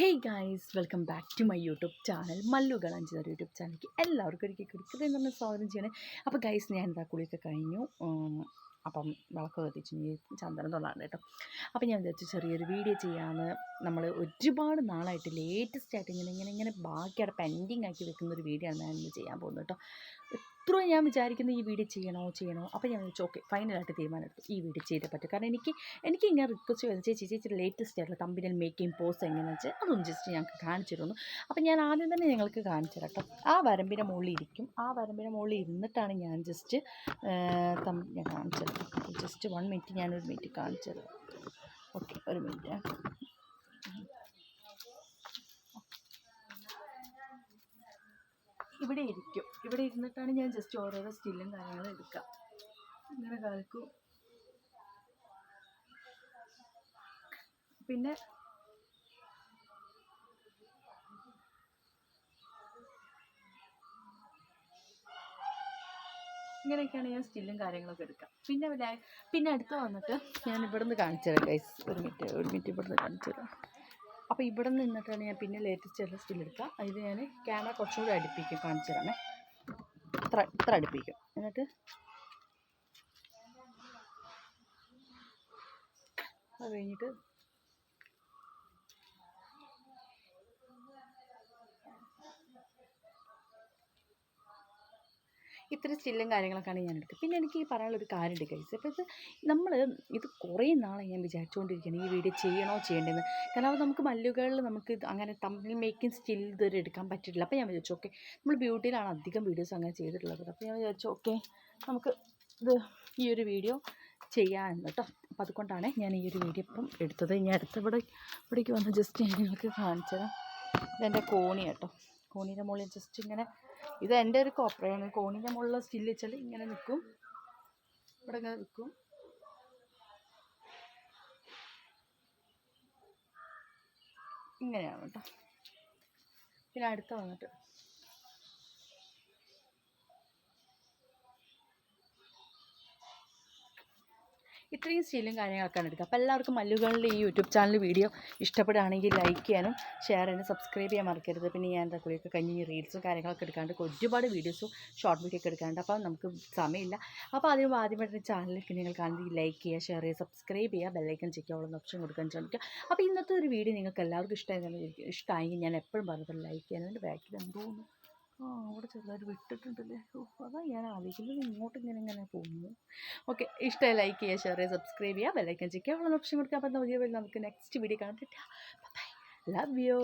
Hey guys welcome back to my YouTube channel. Mallu കളഞ്ചിതർ YouTube ചാനലിലേക്ക് എല്ലാവർക്കും ഒരിക്കൽ കുടിക്കുന്നത് എന്ന് പറഞ്ഞ സ്വാഗതം ചെയ്യണേ. അപ്പോൾ ഗൈസ് ഞാൻ എന്താ കുളിയൊക്കെ കഴിഞ്ഞു. അപ്പം വിളക്ക് കത്തിച്ചു ഇനി ചന്ദനം തൊള്ളാണ് കേട്ടോ. അപ്പം ഞാൻ വിചാരിച്ചു ചെറിയൊരു വീഡിയോ ചെയ്യാമെന്ന് നമ്മൾ ഒരുപാട് നാളായിട്ട് ലേറ്റസ്റ്റ് ആയിട്ട് ഇങ്ങനെ ഇങ്ങനെ ഇങ്ങനെ ബാക്കിയുടെ പെൻഡിങ് ആക്കി വെക്കുന്ന ഒരു വീഡിയോ ആണ് ഞാൻ ഇന്ന് ചെയ്യാൻ പോകുന്നത് കേട്ടോ. എത്ര ഞാൻ വിചാരിക്കുന്നത് ഈ വീഡിയോ ചെയ്യണോ ചെയ്യണോ? അപ്പോൾ ഞാൻ വിളിച്ചു ഓക്കെ ഫൈനലായിട്ട് തീരുമാനമെടുത്തു. ഈ വീഡിയോ ചെയ്തേ പറ്റും കാരണം എനിക്ക് എനിക്ക് ഇങ്ങനെ റിക്വസ്റ്റ് ചെയ്ത് ചേച്ചി ചേച്ചി ലേറ്റസ്റ്റ് ആയിട്ടുള്ള തമ്പിനൽ മേക്കിംഗ് പോസ് എങ്ങനെയാണെന്ന് വെച്ചാൽ അതൊന്നും ജസ്റ്റ് ഞങ്ങൾക്ക് കാണിച്ചു തരുന്നു. അപ്പം ഞാൻ ആദ്യം തന്നെ ഞങ്ങൾക്ക് കാണിച്ചു കേട്ടോ. ആ വരമ്പിന്റെ മുകളിൽ ഇരിക്കും. ആ വരമ്പിന്റെ മുകളിൽ ഇരുന്നിട്ടാണ് ഞാൻ ജസ്റ്റ് ഞാൻ കാണിച്ചത് ജസ്റ്റ് വൺ മിനിറ്റ് ഞാനൊരു മിനിറ്റ് കാണിച്ചത് ഓക്കെ ഒരു മിനിറ്റ് ഇവിടെ ഇരിക്കും. ഇവിടെ ഇരുന്നിട്ടാണ് ഞാൻ ജസ്റ്റ് ഓരോരോ സ്റ്റില്ലും കാര്യങ്ങളും എടുക്കുക. ഇങ്ങനെ കളിക്കും പിന്നെ ഇങ്ങനെയൊക്കെയാണ് ഞാൻ സ്റ്റില്ലും കാര്യങ്ങളൊക്കെ എടുക്കുക. പിന്നെ പിന്നെ അടുത്ത് വന്നിട്ട് ഞാൻ ഇവിടുന്ന് കാണിച്ചു തരാം ഗൈസ് ഒരു മിനിറ്റ് ഒരു മിനിറ്റ് ഇവിടുന്ന് കാണിച്ചു തരാം അപ്പോൾ ഇവിടെ നിന്ന് നിന്നിട്ടാണ് ഞാൻ പിന്നെ ലേറ്റസ്റ്റ് ആയിട്ടുള്ള സ്റ്റിൽ എടുക്കുക. അതിൽ ഞാൻ ക്യാമറ കുറച്ചുകൂടി അടുപ്പിക്കും കാണിച്ചു തരാമേ. ഇത്ര ഇത്ര അടുപ്പിക്കും. എന്നിട്ട് അത് കഴിഞ്ഞിട്ട് ഇത്ര സ്റ്റില്ലും കാര്യങ്ങളൊക്കെയാണ് ഞാൻ എടുക്കുക പിന്നെ എനിക്ക് പറയാനുള്ളൊരു കാര്യമുണ്ട് ഗൈസ് അപ്പോൾ ഇത് നമ്മൾ ഇത് കുറേ നാളെ ഞാൻ വിചാരിച്ചുകൊണ്ടിരിക്കുകയാണ് ഈ വീഡിയോ ചെയ്യണോ ചെയ്യേണ്ടതെന്ന് കാരണം നമുക്ക് മല്ലുകളിൽ നമുക്ക് അങ്ങനെ തമ്മിൽ മേക്കിംഗ് സ്റ്റിൽ ഇതുവരെ എടുക്കാൻ പറ്റിയിട്ടില്ല. അപ്പോൾ ഞാൻ വിചാരിച്ചു ഓക്കെ നമ്മൾ ബ്യൂട്ടിയിലാണ് അധികം വീഡിയോസ് അങ്ങനെ ചെയ്തിട്ടുള്ളത്. അപ്പോൾ ഞാൻ വിചാരിച്ചു ഓക്കെ നമുക്ക് ഇത് ഈ ഒരു വീഡിയോ ചെയ്യാമെന്ന് കേട്ടോ. അപ്പോൾ അതുകൊണ്ടാണ് ഞാൻ ഈ ഒരു വീഡിയോ ഇപ്പം എടുത്തത്. ഞാൻ അടുത്ത ഇവിടെ ഇവിടേക്ക് വന്ന് ജസ്റ്റ് നിങ്ങൾക്ക് കാണിച്ചു തരാം ഇതെന്റെ കോണി കേട്ടോ. കോണീന്റെ മുകളിൽ ജസ്റ്റ് ഇങ്ങനെ ഇത് എന്റെ ഒരു കോപ്രയാണ്. കോണിന്റെ മുകളിൽ സ്റ്റിൽ വെച്ചാൽ ഇങ്ങനെ നിൽക്കും ഇവിടെ ഇങ്ങനെ നിൽക്കും ഇങ്ങനെയാണ് കേട്ടോ. പിന്നെ അടുത്ത വന്നിട്ട്. ഇത്രയും സ്റ്റീലും കാര്യങ്ങളൊക്കെയാണ് എടുക്കുക. അപ്പോൾ എല്ലാവർക്കും മല്ലുകളുടെ ഈ യൂട്യൂബ് ചാനൽ വീഡിയോ ഇഷ്ടപ്പെടുകയാണെങ്കിൽ ലൈക്ക് ചെയ്യാനും ഷെയർ ചെയ്യാനും സബ്സ്ക്രൈബ് ചെയ്യാൻ മറക്കരുത്. പിന്നെ ഞാൻ എന്താ കുളിയൊക്കെ കഴിഞ്ഞ് റീൽസും കാര്യങ്ങളൊക്കെ എടുക്കാണ്ട് ഒരുപാട് വീഡിയോസും ഷോർട്ട് വീഡിയോ ഒക്കെ എടുക്കാണ്ട് അപ്പോൾ നമുക്ക് സമയമില്ല. അപ്പോൾ അതിന് ആദ്യമായിട്ട് ചാനലിലേക്ക് നിങ്ങൾ കാണുന്നത് ലൈക്ക് ചെയ്യുക ഷെയർ ചെയ്യുക സബ്സ്ക്രൈബ് ചെയ്യുക ബെല്ലൈക്കൻ ചെയ്യാനുള്ള ഓപ്ഷൻ കൊടുക്കാൻ ശ്രമിക്കുക. അപ്പോൾ ഇന്നത്തെ ഒരു വീഡിയോ നിങ്ങൾക്ക് എല്ലാവർക്കും ഇഷ്ടമായി ഇഷ്ടമായെങ്കിൽ ഞാൻ എപ്പോഴും പറഞ്ഞത് ലൈക്ക് ചെയ്യാൻ വേണ്ടി ബാക്കിൽ എന്തോ ഒന്ന് ആ അവിടെ ചെറുതായിട്ട് വിട്ടിട്ടുണ്ടല്ലേ. അതാ ഞാൻ ആലോചിക്കുന്നത്. ഇങ്ങോട്ട് ഇങ്ങനെ ഇങ്ങനെ പോകുന്നു. ഓക്കെ ഇഷ്ടമായി ലൈക്ക് ചെയ്യുക ഷെയർ ചെയ്യുക സബ്സ്ക്രൈബ് ചെയ്യുക ബെല്ലൈക്കൻ ചിക്കുക ഉള്ള ഓപ്ഷൻ കൊടുക്കുക അപ്പോൾ നമുക്ക് നമുക്ക് നെക്സ്റ്റ് വീഡിയോ കാണാൻ പറ്റുക ലവ് യു